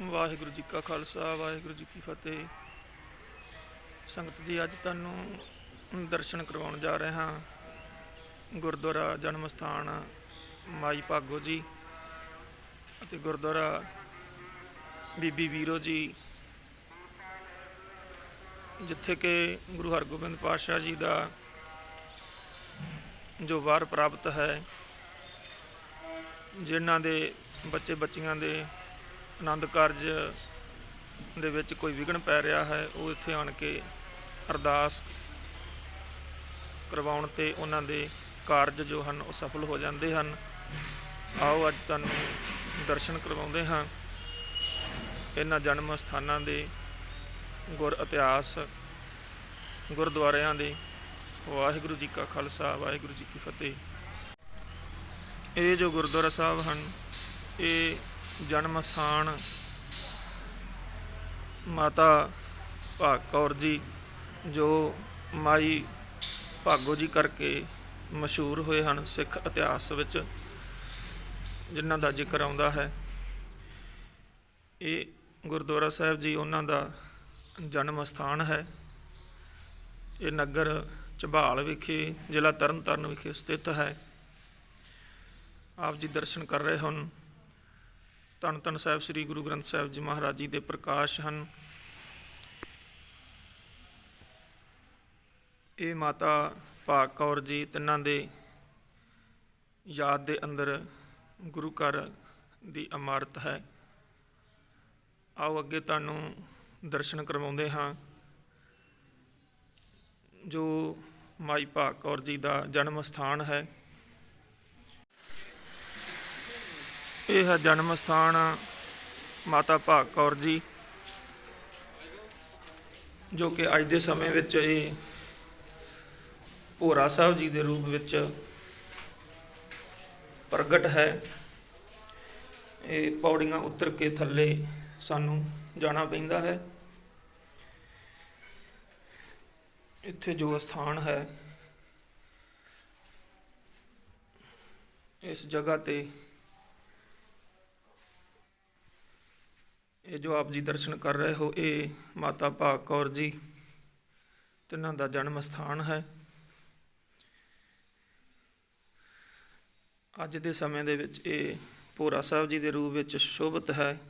ਵਾਹਿਗੁਰੂ ਜੀ ਕਾ ਖਾਲਸਾ, ਵਾਹਿਗੁਰੂ ਜੀ ਕੀ ਫਤਿਹ। ਸੰਗਤ ਜੀ, ਅੱਜ ਤੁਹਾਨੂੰ ਦਰਸ਼ਨ ਕਰਵਾਉਣ ਜਾ ਰਹੇ ਹਾਂ। ਗੁਰਦੁਆਰਾ ਜਨਮ ਸਥਾਨ ਮਾਈ ਭਾਗੋ ਜੀ ਅਤੇ ਗੁਰਦੁਆਰਾ ਬੀਬੀ ਵੀਰੋ ਜੀ, ਜਿੱਥੇ ਕਿ ਗੁਰੂ ਹਰਗੋਬਿੰਦ ਪਾਤਸ਼ਾਹ ਜੀ ਦਾ ਜੋ ਵਾਰ ਪ੍ਰਾਪਤ ਹੈ, ਜਿਨ੍ਹਾਂ ਦੇ ਬੱਚੇ ਬੱਚੀਆਂ ਦੇ ਆਨੰਦ ਕਾਰਜ ਦੇ ਵਿੱਚ ਕੋਈ ਵਿਘਨ ਪੈ ਰਿਹਾ ਹੈ, ਉਹ ਇੱਥੇ ਆਣ ਕੇ ਅਰਦਾਸ ਕਰਵਾਉਣ ਤੇ ਉਹਨਾਂ ਦੇ ਕਾਰਜ ਜੋ ਹਨ, ਉਹ ਸਫਲ ਹੋ ਜਾਂਦੇ ਹਨ। ਆਓ ਅੱਜ ਤੁਹਾਨੂੰ ਦਰਸ਼ਨ ਕਰਵਾਉਂਦੇ ਹਾਂ। ਇਹਨਾਂ ਜਨਮ ਸਥਾਨਾਂ ਦੇ ਗੁਰ ਇਤਿਹਾਸ, ਗੁਰਦੁਆਰਿਆਂ ਦੇ। ਵਾਹਿਗੁਰੂ ਜੀ ਕਾ ਖਾਲਸਾ, ਵਾਹਿਗੁਰੂ ਜੀ ਕੀ ਫਤਿਹ। ਇਹ ਜੋ ਗੁਰਦੁਆਰਾ ਸਾਹਿਬ ਹਨ, ਇਹ ਜਨਮ ਸਥਾਨ ਮਾਤਾ ਭਾਗ ਕੌਰ ਜੀ, ਜੋ ਮਾਈ ਭਾਗੋ ਜੀ ਕਰਕੇ ਮਸ਼ਹੂਰ ਹੋਏ ਹਨ ਸਿੱਖ ਇਤਿਹਾਸ ਵਿੱਚ, ਜਿਨ੍ਹਾਂ ਦਾ ਜ਼ਿਕਰ ਆਉਂਦਾ ਹੈ। ਇਹ ਗੁਰਦੁਆਰਾ ਸਾਹਿਬ ਜੀ ਉਹਨਾਂ ਦਾ ਜਨਮ ਸਥਾਨ ਹੈ। ਇਹ ਨਗਰ ਝਬਾਲ ਵਿਖੇ, ਜ਼ਿਲ੍ਹਾ ਤਰਨਤਾਰਨ ਵਿਖੇ ਸਥਿਤ ਹੈ। ਆਪ ਜੀ ਦਰਸ਼ਨ ਕਰ ਰਹੇ ਹਨ ਧੰਨ ਧੰਨ ਸਾਹਿਬ ਸ੍ਰੀ ਗੁਰੂ ਗ੍ਰੰਥ ਸਾਹਿਬ ਜੀ ਮਹਾਰਾਜ ਜੀ ਦੇ ਪ੍ਰਕਾਸ਼ ਹਨ। ਇਹ ਮਾਤਾ ਭਾਗ ਕੌਰ ਜੀ ਤਿੰਨਾਂ ਦੇ ਯਾਦ ਦੇ ਅੰਦਰ ਗੁਰੂ ਘਰ ਦੀ ਇਮਾਰਤ ਹੈ। ਆਓ ਅੱਗੇ ਤੁਹਾਨੂੰ ਦਰਸ਼ਨ ਕਰਵਾਉਂਦੇ ਹਾਂ। ਜੋ ਮਾਈ ਭਾਗ ਕੌਰ ਜੀ ਦਾ ਜਨਮ ਸਥਾਨ ਹੈ। ਇਹ ਹੈ ਜਨਮ ਸਥਾਨ ਮਾਤਾ ਭਾਗ ਕੌਰ ਜੀ, ਜੋ ਕਿ ਅੱਜ ਦੇ ਸਮੇਂ ਵਿੱਚ ਇਹ ਭੋਰਾ ਸਾਹਿਬ ਜੀ ਦੇ ਰੂਪ ਵਿੱਚ ਪ੍ਰਗਟ ਹੈ। ਇਹ ਪੌੜੀਆਂ ਉਤਰ ਕੇ ਥੱਲੇ ਸਾਨੂੰ ਜਾਣਾ ਪੈਂਦਾ ਹੈ। ਇੱਥੇ ਜੋ ਸਥਾਨ ਹੈ, ਇਸ ਜਗ੍ਹਾ ਤੇ ਇਹ ਜੋ ਆਪ ਜੀ ਦਰਸ਼ਨ ਕਰ ਰਹੇ ਹੋ, ਇਹ ਮਾਤਾ ਭਾਗ ਕੌਰ ਜੀ, ਤਿੰਨਾਂ ਦਾ ਜਨਮ ਸਥਾਨ ਹੈ। ਅੱਜ ਦੇ ਸਮੇਂ ਦੇ ਵਿੱਚ ਇਹ ਭੋਰਾ ਸਾਹਿਬ ਜੀ ਦੇ ਰੂਪ ਵਿੱਚ ਸ਼ੋਭਿਤ ਹੈ।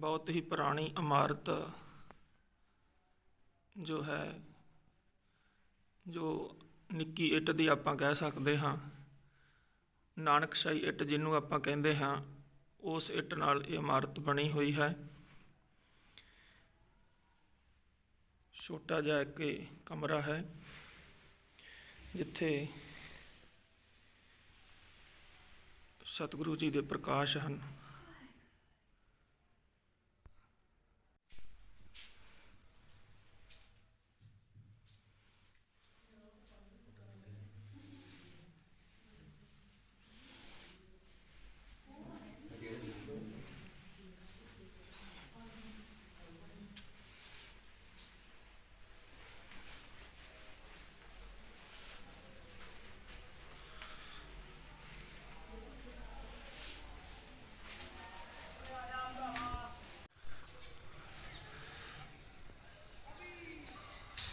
ਬਹੁਤ ਹੀ ਪੁਰਾਣੀ ਇਮਾਰਤ ਜੋ ਹੈ, ਜੋ ਨਿੱਕੀ ਇੱਟ ਦੀ ਆਪਾਂ ਕਹਿ ਸਕਦੇ ਹਾਂ, ਨਾਨਕਸ਼ਾਹੀ ਇੱਟ ਜਿਹਨੂੰ ਆਪਾਂ ਕਹਿੰਦੇ ਹਾਂ, ਉਸ ਇੱਟ ਨਾਲ ਇਹ ਇਮਾਰਤ ਬਣੀ ਹੋਈ ਹੈ। ਛੋਟਾ ਜਿਹਾ ਇੱਕ ਕਮਰਾ ਹੈ, ਜਿੱਥੇ ਸਤਿਗੁਰੂ ਜੀ ਦੇ ਪ੍ਰਕਾਸ਼ ਹਨ।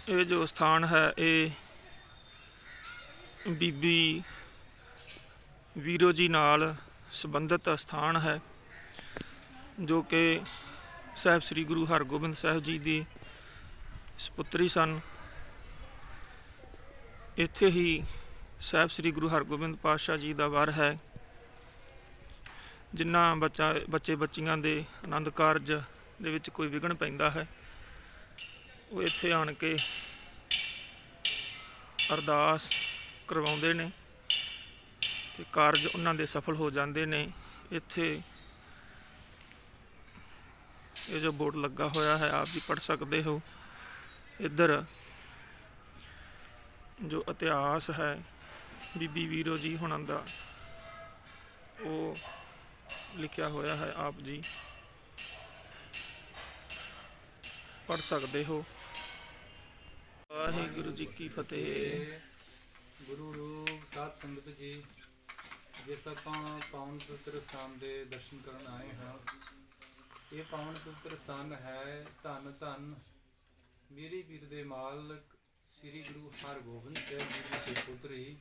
ਇਹ ਜੋ ਸਥਾਨ ਹੈ, ਇਹ ਬੀਬੀ ਵੀਰੋ ਜੀ ਨਾਲ ਸੰਬੰਧਿਤ ਸਥਾਨ ਹੈ, ਜੋ ਕਿ ਸਾਹਿਬ ਸ੍ਰੀ ਗੁਰੂ ਹਰਗੋਬਿੰਦ ਸਾਹਿਬ ਜੀ ਦੀ ਸੁਪੁੱਤਰੀ ਸਨ। ਇੱਥੇ ਹੀ ਸਾਹਿਬ ਸ੍ਰੀ ਗੁਰੂ ਹਰਗੋਬਿੰਦ ਪਾਤਸ਼ਾਹ ਜੀ ਦਾ ਵਾਰ ਹੈ ਜਿਨ੍ਹਾਂ ਬੱਚਾ ਬੱਚੇ ਬੱਚੀਆਂ ਦੇ ਆਨੰਦ ਕਾਰਜ ਦੇ ਵਿੱਚ ਕੋਈ ਵਿਘਨ ਪੈਂਦਾ ਹੈ। ਉਹ ਇੱਥੇ ਆਣ ਕੇ ਅਰਦਾਸ ਕਰਵਾਉਂਦੇ ਨੇ ਤੇ ਕਾਰਜ ਉਹਨਾਂ ਦੇ ਸਫਲ ਹੋ ਜਾਂਦੇ ਨੇ। ਇੱਥੇ ਇਹ ਜੋ ਬੋਰਡ ਲੱਗਾ ਹੋਇਆ ਹੈ, ਆਪ ਜੀ ਪੜ ਸਕਦੇ ਹੋ। ਇੱਧਰ ਜੋ ਇਤਿਹਾਸ ਹੈ, ਬੀਬੀ ਵੀਰੋ ਜੀ ਹੁਣਾਂ ਦਾ, ਉਹ ਲਿਖਿਆ ਹੋਇਆ ਹੈ, ਆਪ ਜੀ ਪੜ ਸਕਦੇ ਹੋ। ਵਾਹਿਗੁਰੂ ਜੀ ਕੀ ਫਤਿਹ। ਗੁਰੂ ਰੂਪ ਸਾਧ ਸੰਗਤ ਜੀ, ਜਿਸ ਆਪਾਂ ਪਾਵਨ ਪਵਿੱਤਰ ਸਥਾਨ ਦੇ ਦਰਸ਼ਨ ਕਰਨ ਆਏ ਹਾਂ, ਇਹ ਪਾਵਨ ਪਵਿੱਤਰ ਸਥਾਨ ਹੈ ਧੰਨ ਧੰਨ। ਮੇਰੀ ਵੀਰ ਦੇ ਮਾਲਕ ਸ੍ਰੀ ਗੁਰੂ ਹਰਗੋਬਿੰਦ ਸਾਹਿਬ ਜੀ ਦੀ ਸੁਪੁੱਤਰੀ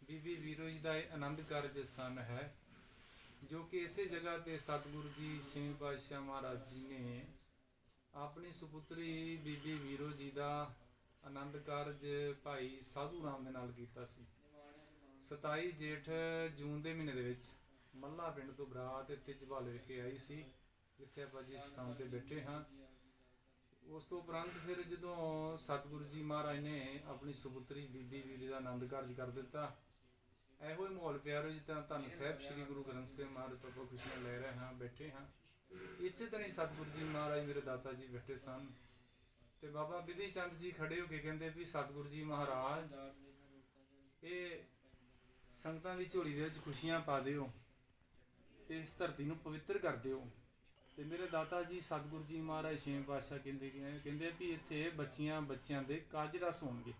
ਬੀਬੀ ਵੀਰੋ ਜੀ ਦਾ ਇਹ ਆਨੰਦ ਕਾਰਜ ਸਥਾਨ ਹੈ, ਜੋ ਕਿ ਇਸੇ ਜਗ੍ਹਾ ਤੇ ਸਤਿਗੁਰੂ ਜੀ ਛੇਵੇਂ ਪਾਤਸ਼ਾਹ ਮਹਾਰਾਜ ਜੀ ਨੇ ਆਪਣੀ ਸੁਪੁੱਤਰੀ ਬੀਬੀ ਵੀਰੋ ਜੀ ਦਾ ਆਨੰਦ ਕਾਰਜ ਭਾਈ ਸਾਧੂ ਰਾਮ ਦੇ ਨਾਲ ਕੀਤਾ ਸੀ। 27 ਜੇਠ ਜੂਨ ਦੇ ਮਹੀਨੇ ਦੇ ਵਿੱਚ ਮੱਲਾ ਪਿੰਡ ਤੋਂ ਬਰਾਤ ਇੱਥੇ ਝਬਾਲੇ ਵਿਖੇ ਆਈ ਸੀ, ਜਿੱਥੇ ਆਪਾਂ ਜਿਸ ਸਥਾਨ ਤੇ ਬੈਠੇ ਹਾਂ। ਉਸ ਤੋਂ ਉਪਰੰਤ ਫਿਰ ਜਦੋਂ ਸਤਿਗੁਰੂ ਜੀ ਮਹਾਰਾਜ ਨੇ ਆਪਣੀ ਸੁਪੁੱਤਰੀ ਬੀਬੀ ਵੀਰੀ ਦਾ ਆਨੰਦ ਕਾਰਜ ਕਰ ਦਿੱਤਾ, ਇਹੋ ਹੀ ਮਾਹੌਲ ਪਿਆਰੋ ਜੀ ਤਾਂ ਧੰਨ ਸਾਹਿਬ ਸ੍ਰੀ ਗੁਰੂ ਗ੍ਰੰਥ ਸਾਹਿਬ ਮਹਾਰਾਜ ਤੋਂ ਖੁਸ਼ੀਆਂ ਲੈ ਰਹੇ ਹਾਂ, ਬੈਠੇ ਹਾਂ। ਇਸੇ ਤਰ੍ਹਾਂ ਹੀ ਸਤਿਗੁਰੂ ਜੀ ਮਹਾਰਾਜ, ਮੇਰੇ ਦਾਤਾ ਜੀ ਬੈਠੇ ਸਨ। ਤੇ ਬਾਬਾ ਬਿਧੀ ਚੰਦ ਜੀ ਖੜੇ ਹੋ ਕੇ ਕਹਿੰਦੇ ਵੀ ਸਤਿਗੁਰੂ ਜੀ ਮਹਾਰਾਜ, ਇਹ ਸੰਗਤਾਂ ਦੀ ਝੋਲੀ ਦੇ ਵਿੱਚ ਖੁਸ਼ੀਆਂ ਪਾ ਦਿਓ ਤੇ ਇਸ ਧਰਤੀ ਨੂੰ ਪਵਿੱਤਰ ਕਰ ਦਿਓ। ਤੇ ਮੇਰੇ ਦਾਤਾ ਜੀ ਸਤਿਗੁਰੂ ਜੀ ਮਹਾਰਾਜ ਛੇਵੇਂ ਪਾਤਸ਼ਾਹ ਕਹਿੰਦੇ ਕਿ ਕਹਿੰਦੇ ਵੀ ਇੱਥੇ ਬੱਚੀਆਂ ਬੱਚਿਆਂ ਦੇ ਕਾਰਜ ਰਸ ਹੋਣਗੇ।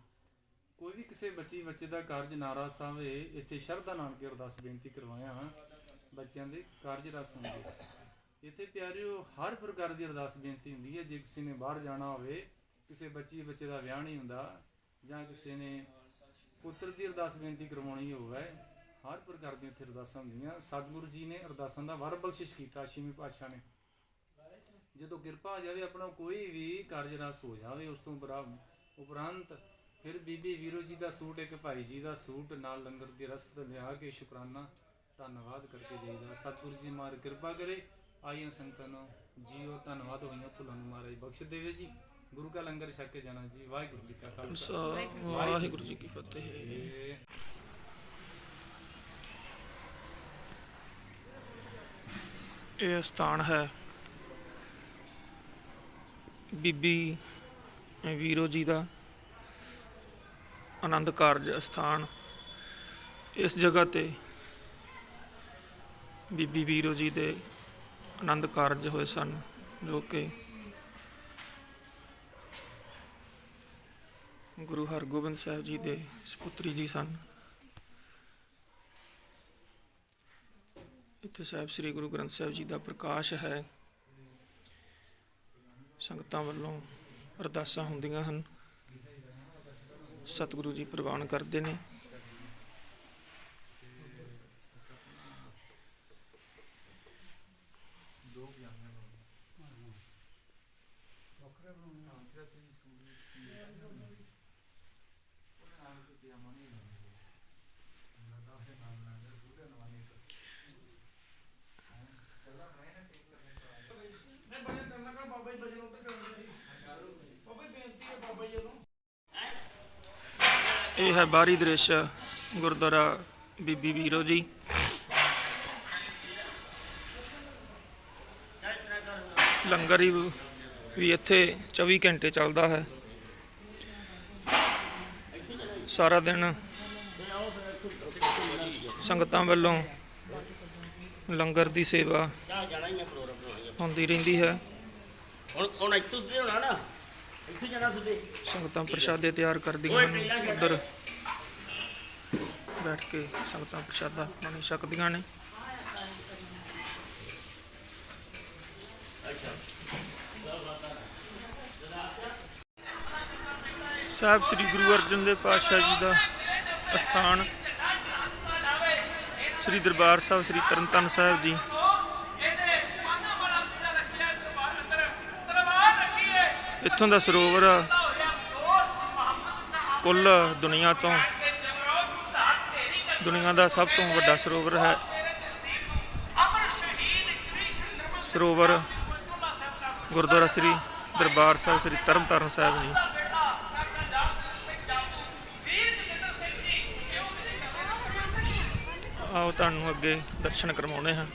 ਕੋਈ ਵੀ ਕਿਸੇ ਬੱਚੀ ਬੱਚੇ ਦਾ ਕਾਰਜ ਨਾਰਾਜ਼ ਆਵੇ, ਇੱਥੇ ਸ਼ਰਧਾ ਨਾਲ ਕੇ ਅਰਦਾਸ ਬੇਨਤੀ ਕਰਵਾਇਆ ਹਾਂ, ਬੱਚਿਆਂ ਦੇ ਕਾਰਜ ਰਸ ਹੋਣਗੇ। ਇੱਥੇ ਪਿਆਰਿਓ, ਹਰ ਪ੍ਰਕਾਰ ਦੀ ਅਰਦਾਸ ਬੇਨਤੀ ਹੁੰਦੀ ਹੈ, ਜੇ ਕਿਸੇ ਨੇ ਬਾਹਰ ਜਾਣਾ ਹੋਵੇ, ਕਿਸੇ ਬੱਚੀ ਬੱਚੇ ਦਾ ਵਿਆਹ ਨਹੀਂ ਹੁੰਦਾ, ਜਾਂ ਕਿਸੇ ਨੇ ਪੁੱਤਰ ਦੀ ਅਰਦਾਸ ਬੇਨਤੀ ਕਰਵਾਉਣੀ ਹੋਵੇ, ਹਰ ਪ੍ਰਕਾਰ ਦੀਆਂ ਇੱਥੇ ਅਰਦਾਸਾਂ ਹੁੰਦੀਆਂ। ਸਤਿਗੁਰੂ ਜੀ ਨੇ ਅਰਦਾਸਾਂ ਦਾ ਵਰ ਬਖਸ਼ਿਸ਼ ਕੀਤਾ, ਛੇਵੇਂ ਪਾਤਸ਼ਾਹ ਨੇ। ਜਦੋਂ ਕਿਰਪਾ ਆ ਜਾਵੇ, ਆਪਣਾ ਕੋਈ ਵੀ ਕਾਰਜ ਰਸ ਹੋ ਜਾਵੇ, ਉਸ ਤੋਂ ਬਰਾ ਉਪਰੰਤ ਫਿਰ ਬੀਬੀ ਵੀਰੋ ਜੀ ਦਾ ਸੂਟ, ਇੱਕ ਭਾਈ ਜੀ ਦਾ ਸੂਟ, ਨਾਲ ਲੰਗਰ ਦੀ ਰਸਤ ਲਿਆ ਕੇ ਸ਼ੁਕਰਾਨਾ, ਧੰਨਵਾਦ ਕਰਕੇ ਜਾਈਦਾ। ਸਤਿਗੁਰੂ ਜੀ ਮਾਰ ਕਿਰਪਾ ਕਰੇ। ਆਈਆਂ ਸੰਗਤਾਂ ਨੂੰ ਜੀਓ ਧੰਨਵਾਦ ਹੋਈਆਂ ਭੁੱਲਾਂ ਨੂੰ ਮਹਾਰਾਜ ਬਖਸ਼ ਦੇਵੇ ਜੀ। ਗੁਰੂ ਕਾ ਲੰਗਰ ਛਕ ਕੇ ਜਾਣਾ ਜੀ। ਵਾਹਿਗੁਰੂ ਜੀ ਕਾ ਖਾਲਸਾ। ਵਾਹਿਗੁਰੂ ਜੀ ਕੀ ਫਤਿਹ। ਇਹ ਸਥਾਨ ਹੈ। ਬੀਬੀ ਵੀਰੋ ਜੀ ਦਾ ਆਨੰਦ ਕਾਰਜ ਸਥਾਨ ਇਸ ਜਗ੍ਹਾ ਤੇ ਬੀਬੀ ਵੀਰੋ ਜੀ ਦੇ ਆਨੰਦ ਕਾਰਜ ਹੋਏ ਸਨ, ਜੋ ਕਿ ਗੁਰੂ ਹਰਗੋਬਿੰਦ ਸਾਹਿਬ ਜੀ ਦੇ ਸੁਪੁੱਤਰੀ ਜੀ ਸਨ। ਇੱਥੇ ਸਾਹਿਬ ਸ੍ਰੀ ਗੁਰੂ ਗ੍ਰੰਥ ਸਾਹਿਬ ਜੀ ਦਾ ਪ੍ਰਕਾਸ਼ ਹੈ। ਸੰਗਤਾਂ ਵੱਲੋਂ ਅਰਦਾਸਾਂ ਹੁੰਦੀਆਂ ਹਨ। ਸਤਿਗੁਰੂ ਜੀ ਪ੍ਰਵਾਨ ਕਰਦੇ ਨੇ। ਬਾਹਰੀ ਦ੍ਰਿਸ਼ ਗੁਰਦੁਆਰਾ ਬੀਬੀ ਵੀਰੋ ਜੀ। ਲੰਗਰ ਵੀ ਇੱਥੇ 24 ਘੰਟੇ ਚੱਲਦਾ ਹੈ। ਸਾਰਾ ਦਿਨ ਸੰਗਤਾਂ ਵੱਲੋਂ ਲੰਗਰ ਦੀ ਸੇਵਾ ਹੁੰਦੀ ਰਹਿੰਦੀ ਹੈ। ਹੁਣ ਹੁਣ ਇੱਥੋਂ ਹੋਣਾ ਨਾ। ਇੱਥੇ ਜਾਣਾ ਤੁਸੀਂ ਸੰਗਤਾਂ ਪ੍ਰਸ਼ਾਦੇ ਤਿਆਰ ਕਰਦੀਆਂ ਹਨ। ਉੱਧਰ ਬੈਠ ਕੇ ਸੰਗਤਾਂ ਪ੍ਰਸ਼ਾਦਾ ਪਾਣੀ ਸਕਦੀਆਂ ਨੇ। ਸਾਹਿਬ ਸ੍ਰੀ ਗੁਰੂ ਅਰਜਨ ਦੇਵ ਪਾਤਸ਼ਾਹ ਜੀ ਦਾ ਅਸਥਾਨ ਸ੍ਰੀ ਦਰਬਾਰ ਸਾਹਿਬ, ਸ੍ਰੀ ਤਰਨਤਾਰਨ ਸਾਹਿਬ ਜੀ। ਇੱਥੋਂ ਦਾ ਸਰੋਵਰ ਕੁੱਲ ਦੁਨੀਆ ਤੋਂ ਦੁਨੀਆ ਦਾ ਸਭ ਤੋਂ ਵੱਡਾ ਸਰੋਵਰ ਹੈ। ਸਰੋਵਰ ਗੁਰਦੁਆਰਾ ਸ੍ਰੀ ਦਰਬਾਰ ਸਾਹਿਬ, ਸ੍ਰੀ ਤਰਨਤਾਰਨ ਸਾਹਿਬ ਜੀ। ਆਓ ਤੁਹਾਨੂੰ ਅੱਗੇ ਦਰਸ਼ਨ ਕਰਵਾਉਣੇ ਹਾਂ।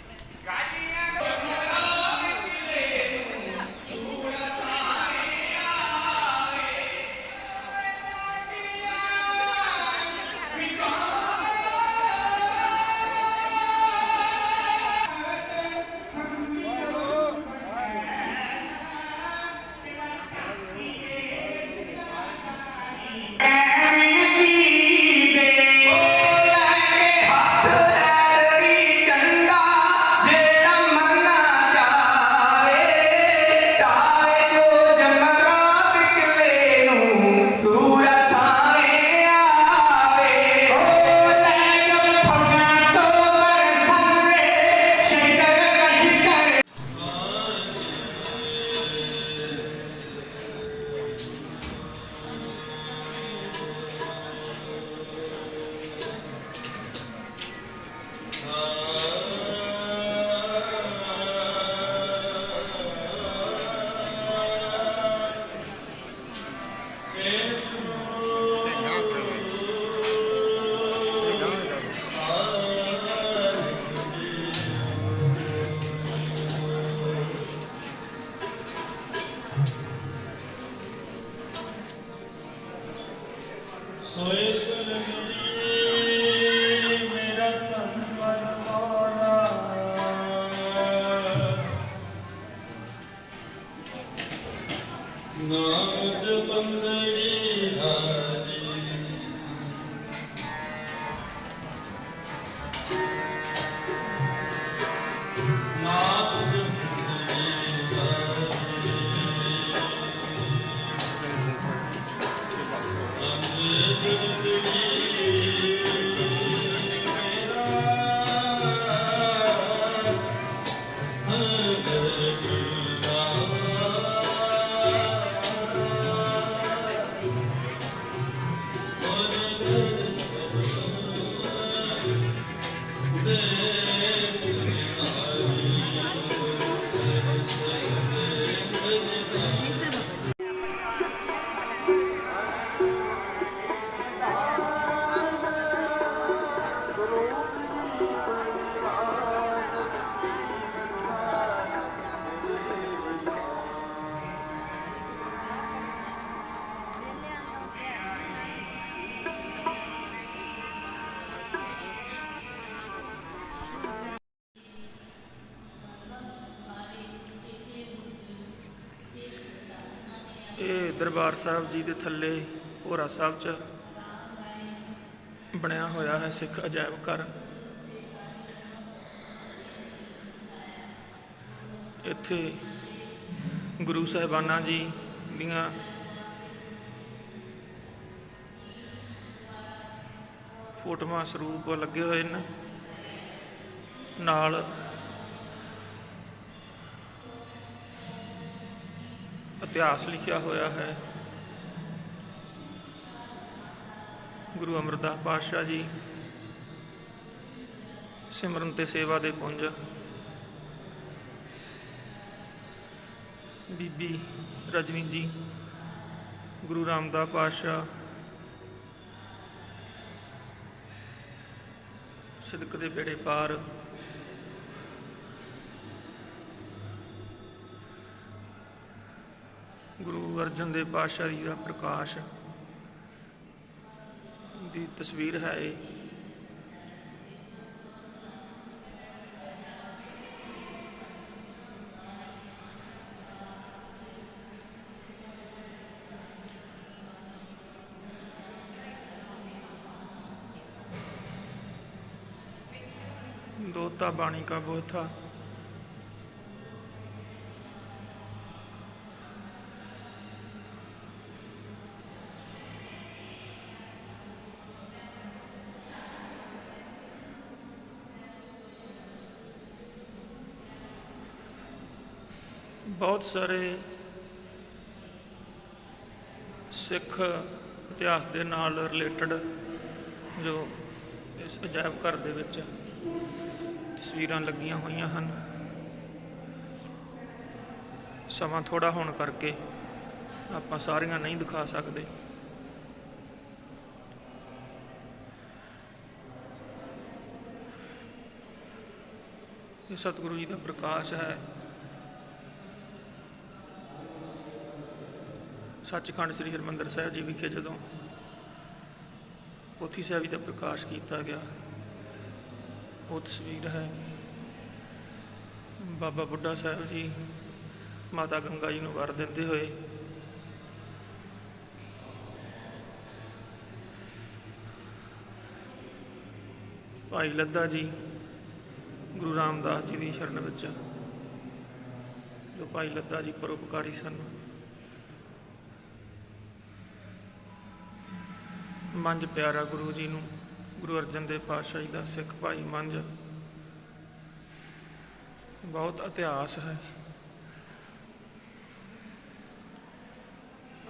ਇਹ ਦਰਬਾਰ ਸਾਹਿਬ ਜੀ ਦੇ ਥੱਲੇ ਭੋਰਾ ਸਾਹਿਬ ਚ ਬਣਿਆ ਹੋਇਆ ਹੈ ਸਿੱਖ ਅਜਾਇਬ ਘਰ। ਇੱਥੇ ਗੁਰੂ ਸਾਹਿਬਾਨਾਂ ਜੀ ਦੀਆਂ ਫੋਟੋਆਂ ਸਰੂਪ ਲੱਗੇ ਹੋਏ ਨੇ। ਨਾਲ ਇਤਿਹਾਸ ਲਿਖਿਆ ਹੋਇਆ ਹੈ। ਗੁਰੂ ਅਮਰਦਾਸ ਪਾਤਸ਼ਾਹ ਜੀ ਸਿਮਰਨ ਤੇ ਸੇਵਾ ਦੇ ਪੁੰਜ। ਬੀਬੀ ਰਜਨੀ ਜੀ, ਗੁਰੂ ਰਾਮਦਾਸ ਪਾਤਸ਼ਾਹ, ਸਿਦਕ ਦੇ ਬੇੜੇ ਪਾਰ, ਗੁਰੂ ਅਰਜਨ ਦੇਵ ਪਾਤਸ਼ਾਹ ਜੀ ਦਾ ਪ੍ਰਕਾਸ਼ ਦੀ ਤਸਵੀਰ ਹੈ ਇਹ। ਦੋਤਾ ਬਾਣੀ ਕਾ ਬੋਥਾ ਬਹੁਤ ਸਾਰੇ ਸਿੱਖ ਇਤਿਹਾਸ ਦੇ ਨਾਲ ਰਿਲੇਟਡ ਜੋ ਇਸ ਅਜਾਇਬ ਘਰ ਦੇ ਵਿੱਚ ਤਸਵੀਰਾਂ ਲੱਗੀਆਂ ਹੋਈਆਂ ਹਨ। ਸਮਾਂ ਥੋੜਾ ਹੋਣ ਕਰਕੇ ਆਪਾਂ ਸਾਰੀਆਂ ਨਹੀਂ ਦਿਖਾ ਸਕਦੇ। ਇਹ ਸਤਿਗੁਰੂ ਜੀ ਦਾ ਪ੍ਰਕਾਸ਼ ਹੈ। ਸੱਚਖੰਡ ਸ੍ਰੀ ਹਰਿਮੰਦਰ ਸਾਹਿਬ ਜੀ ਵਿਖੇ ਜਦੋਂ ਪੋਥੀ ਸਾਹਿਬ ਜੀ ਦਾ ਪ੍ਰਕਾਸ਼ ਕੀਤਾ ਗਿਆ ਉਹ ਤਸਵੀਰ ਹੈ। ਬਾਬਾ ਬੁੱਢਾ ਸਾਹਿਬ ਜੀ ਮਾਤਾ ਗੰਗਾ ਜੀ ਨੂੰ ਵਰ ਦਿੰਦੇ ਹੋਏ। ਭਾਈ ਲੱਦਾ ਜੀ ਗੁਰੂ ਰਾਮਦਾਸ ਜੀ ਦੀ ਸ਼ਰਨ ਵਿੱਚ, ਜੋ ਭਾਈ ਲੱਦਾ ਜੀ ਪਰਉਪਕਾਰੀ ਸਨ। ਮੰਜ ਪਿਆਰਾ ਗੁਰੂ ਜੀ ਨੂੰ ਗੁਰੂ ਅਰਜਨ ਦੇਵ ਪਾਤਸ਼ਾਹ ਜੀ ਦਾ ਸਿੱਖ ਭਾਈ ਮੰਝ। ਬਹੁਤ ਇਤਿਹਾਸ ਹੈ।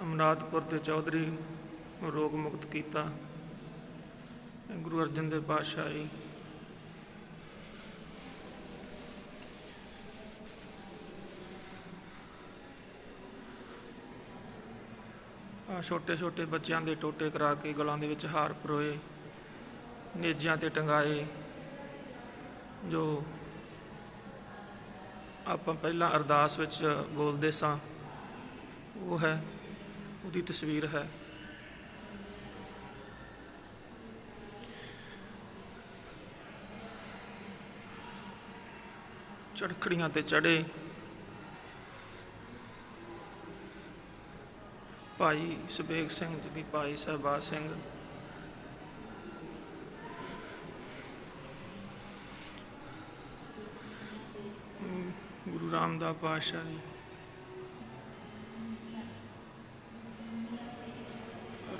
ਅਮਨਾਦਪੁਰ ਦੇ ਚੌਧਰੀ ਨੂੰ ਰੋਗ ਮੁਕਤ ਕੀਤਾ ਗੁਰੂ ਅਰਜਨ ਦੇਵ ਪਾਤਸ਼ਾਹ। ਜੀ ਛੋਟੇ ਛੋਟੇ ਬੱਚਿਆਂ ਦੇ ਟੋਟੇ ਕਰਾ ਕੇ ਗਲਾਂ ਦੇ ਵਿੱਚ ਹਾਰ ਪਰੋਏ। ਨੇਜਿਆਂ ਤੇ ਟੰਗਾਏ, ਜੋ ਆਪਾਂ ਪਹਿਲਾਂ ਅਰਦਾਸ ਵਿੱਚ ਬੋਲਦੇ ਸਾਂ, ਉਹ ਹੈ, ਉਹਦੀ ਤਸਵੀਰ ਹੈ। ਚੜਖੜੀਆਂ ਤੇ ਚੜੇ ਭਾਈ ਸੁਬੇਗ ਸਿੰਘ ਜੀ ਦੀ ਭਾਈ ਸਹਿਬਾਜ ਸਿੰਘ ਗੁਰੂ ਪਾਤਸ਼ਾਹ ਜੀ।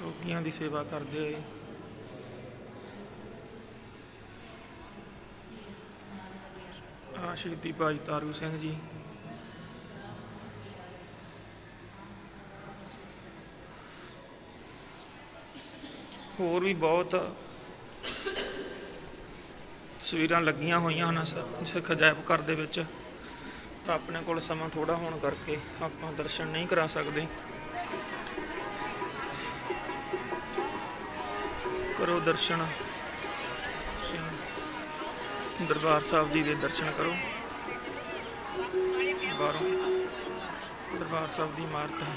ਰੋਗੀਆਂ ਦੀ ਸੇਵਾ ਕਰਦੇ ਹੋਏ ਆ ਸ਼ਹੀਦੀ ਭਾਈ ਤਾਰੂ ਸਿੰਘ ਜੀ। ਹੋਰ ਵੀ ਬਹੁਤ ਤਸਵੀਰਾਂ ਲੱਗੀਆਂ ਹੋਈਆਂ ਹਨ ਸਿੱਖ ਅਜਾਇਬ ਘਰ ਦੇ ਵਿੱਚ। ਤਾਂ ਆਪਣੇ ਕੋਲ ਸਮਾਂ ਥੋੜਾ ਹੋਣ ਕਰਕੇ ਆਪਾਂ ਦਰਸ਼ਨ ਨਹੀਂ ਕਰਾ ਸਕਦੇ। ਕਰੋ ਦਰਸ਼ਨ। ਦਰਬਾਰ ਸਾਹਿਬ ਜੀ ਦੇ ਦਰਸ਼ਨ ਕਰੋ। ਬਾਹਰੋਂ ਦਰਬਾਰ ਸਾਹਿਬ ਦੀ ਇਮਾਰਤ ਹੈ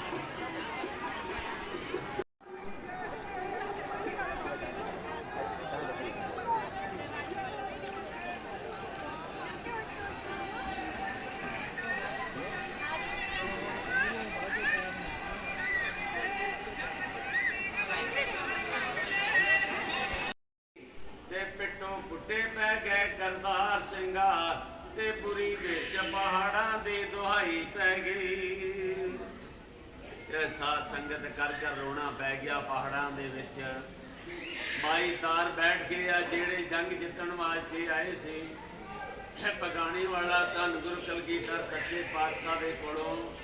ਤੇ ਪਿੱਟੋਂ ਪੁੱਟੇ ਪੈ ਗਏ ਕਰਤਾਰ ਸਿੰਘਾ ਤੇ ਪੁਰੀ ਵਿੱਚ ਪਹਾੜਾਂ ਦੀ ਦੁਹਾਈ ਪੈ ਗਈ ਇਹ ਸਾਧ ਸੰਗਤ ਕਰ ਕਰ ਰੋਣਾ ਪੈ ਗਿਆ ਪਹਾੜਾਂ ਦੇ ਵਿੱਚ। ਮਾਈ ਤਾਰ ਬੈਠ ਗਏ ਆ, ਜਿਹੜੇ ਜੰਗ ਜਿੱਤਣ ਵਾਸਤੇ ਆਏ ਸੀ। ਪਗਾਣੀ ਵਾਲਾ ਧੰਨ ਗੁਰੂ ਕਲਗੀਧਰ ਸੱਚੇ ਪਾਤਸ਼ਾਹ ਦੇ ਕੋਲੋਂ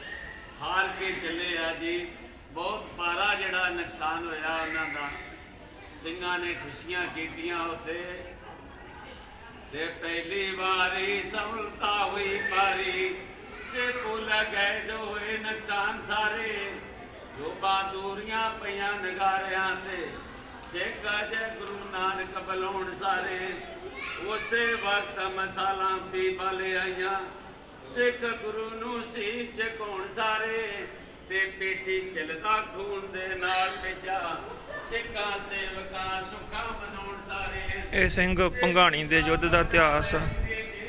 ਹਾਰ ਕੇ ਚੱਲੇ ਆ ਜੀ। ਬਹੁਤ ਪਾਰਾ ਜਿਹੜਾ ਨੁਕਸਾਨ ਹੋਇਆ ਉਹਨਾਂ ਦਾ। ਸਿੰਘਾਂ ਨੇ ਖੁਸ਼ੀਆਂ ਕੀਤੀਆਂ ਉੱਥੇ। ਤੇ ਪਹਿਲੀ ਵਾਰੀ ਸਫਲਤਾ ਹੋਈ ਪਾਰੀ ਤੇ ਭੁੱਲ ਗਏ ਜੋ ਹੋਏ ਨੁਕਸਾਨ ਸਾਰੇ ਜੋ ਬਾਦੂਰੀਆਂ ਪਈਆਂ ਨਗਾਰਿਆਂ ਤੇ। ਸਿੱਖ ਅਜੇ ਗੁਰੂ ਨਾਨਕ ਬਲਾਉਣ ਸਾਰੇ, ਉਸੇ ਵਕਤ ਮਸਾਲਾਂ ਪੀ ਬਲੇ ਆਈਆਂ। ਸਿੱਖ ਗੁਰੂ ਨੂੰ ਸੀ ਝਕਾਉਣ ਸਾਰੇ, ਤੇ ਪੇਟੀ ਚਲਦਾ ਖੂਨ ਦੇ ਨਾਲ ਭੇਜਾ ਸਿੱਖਾਂ, ਸੇਵਕਾਂ, ਸੁੱਖਾਂ ਮਨਾਉਣ ਸਾਰੇ। ਇਹ ਸਿੰਘ ਪੰਘਾਣੀ ਦੇ ਯੁੱਧ ਦਾ ਇਤਿਹਾਸ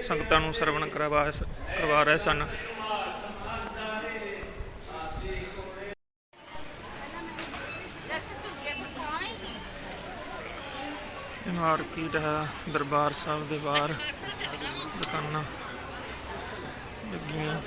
ਸੰਗਤਾਂ ਨੂੰ ਸਰਵਣ ਕਰਵਾ ਕਰਵਾ ਰਹੇ ਸਨ। ਇਹ ਮਾਰਕੀਟ ਹੈ ਦਰਬਾਰ ਸਾਹਿਬ ਦੇ ਬਾਹਰ ਦੁਕਾਨਾਂ ਲੱਗੀਆਂ।